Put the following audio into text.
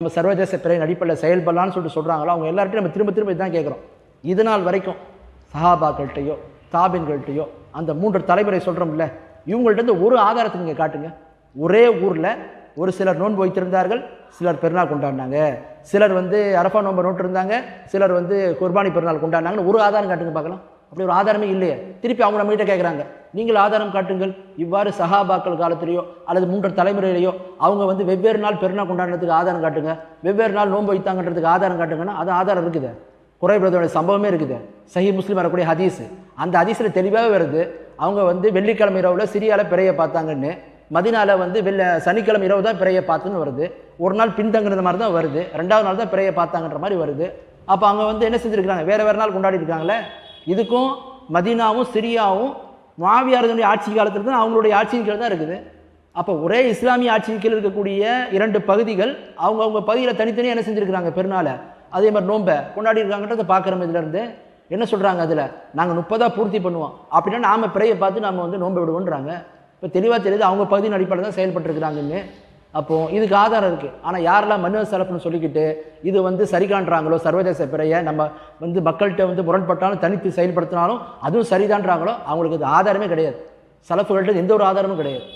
நம்ம சர்வதேச பிறையின் அடிப்படையில் செயல்படலான்னு சொல்லிட்டு சொல்கிறாங்களோ அவங்க எல்லார்ட்டையும் நம்ம திரும்ப திரும்ப இதுதான் கேட்குறோம். இது நாள் வரைக்கும் சஹாபாக்கள்கிட்டயோ தாபின்கள்கிட்டையோ அந்த மூன்று தலைமுறை சொல்கிறோம்ல இவங்கள்ட்ட இருந்து ஒரு ஆதாரத்தை நீங்கள் காட்டுங்க. ஒரே ஊரில் ஒரு சிலர் நோன்பு வைத்திருந்தார்கள் சிலர் பெருநாள் கொண்டாடினாங்க. சிலர் வந்து அரஃபா நோன்பு நோட்டு இருந்தாங்க சிலர் வந்து குர்பானி பெருநாள் கொண்டாடினாங்கன்னு ஒரு ஆதாரம் காட்டுங்க பார்க்கலாம். அப்படி ஒரு ஆதாரமே இல்லையே. திருப்பி அவங்க நம்ம கிட்டே கேட்குறாங்க நீங்கள் ஆதாரம் காட்டுங்கள். இவ்வாறு சஹாபாக்கள் காலத்திலேயோ அல்லது மூன்று தலைமுறையிலேயோ அவங்க வந்து வெவ்வேறு நாள் பெருநாள் கொண்டாடுறதுக்கு ஆதாரம் காட்டுங்க. வெவ்வேறு நாள் நோன்பு வைத்தாங்கன்றதுக்கு ஆதாரம் காட்டுங்கன்னா அது ஆதாரம் இருக்குது. குறைபிரதோட சம்பவமே இருக்குது. சஹி முஸ்லீம் வரக்கூடிய ஹதீஸ். அந்த ஹதீஸில் தெளிவாகவே வருது. அவங்க வந்து வெள்ளிக்கிழமை இரவில் சிரியால பிறைய பார்த்தாங்கன்னு. மதினால வந்து வெள்ள சனிக்கிழமை இரவு தான் பிறைய பார்த்துன்னு வருது. ஒரு நாள் பின்தங்குறது மாதிரி தான் வருது. ரெண்டாவது நாள் தான் பிறைய பார்த்தாங்கன்ற மாதிரி வருது. அப்போ அவங்க வந்து என்ன செஞ்சுருக்காங்க வேறு வேறு நாள் கொண்டாடி இருக்காங்களே? இதுக்கும் மதீனாவும் சிரியாவும் மாவியாரதனுடைய ஆட்சி காலத்தில் தான் அவங்களுடைய ஆட்சியின் கீழ் தான் இருக்குது. அப்போ ஒரே இஸ்லாமிய ஆட்சியின் கீழ் இருக்கக்கூடிய இரண்டு பகுதிகள் அவங்க அவங்க பகுதியில் தனித்தனியாக என்ன செஞ்சுருக்கிறாங்க பெருநாளை? அதே மாதிரி நோன்பை கொண்டாடி இருக்காங்கன்றதை பார்க்குறோம் இதுலேருந்து என்ன சொல்கிறாங்க அதில்? நாங்கள் முப்பதாக பூர்த்தி பண்ணுவோம். அப்படின்னா நாம் பிறையை பார்த்து நாம் வந்து நோன்பை விடுவோன்றாங்க. இப்போ தெளிவாக தெரியுது அவங்க பகுதியின் அடிப்படையில் தான் செயல்பட்டுருக்கிறாங்கன்னு. அப்போ இதுக்கு ஆதாரம் இருக்குது ஆனால் யாரெல்லாம் மன்னர் செலப்புன்னு சொல்லிக்கிட்டு இது வந்து சரி காண்றாங்களோ சர்வதேச பிறையை நம்ம வந்து மக்கள்கிட்ட வந்து முரண்பட்டாலும் தனித்து செயல்படுத்தினாலும் அதுவும் சரிதான்றாங்களோ அவங்களுக்கு அது ஆதாரமே கிடையாது. சலப்புகள்கிட்ட எந்த ஒரு ஆதாரமும் கிடையாது.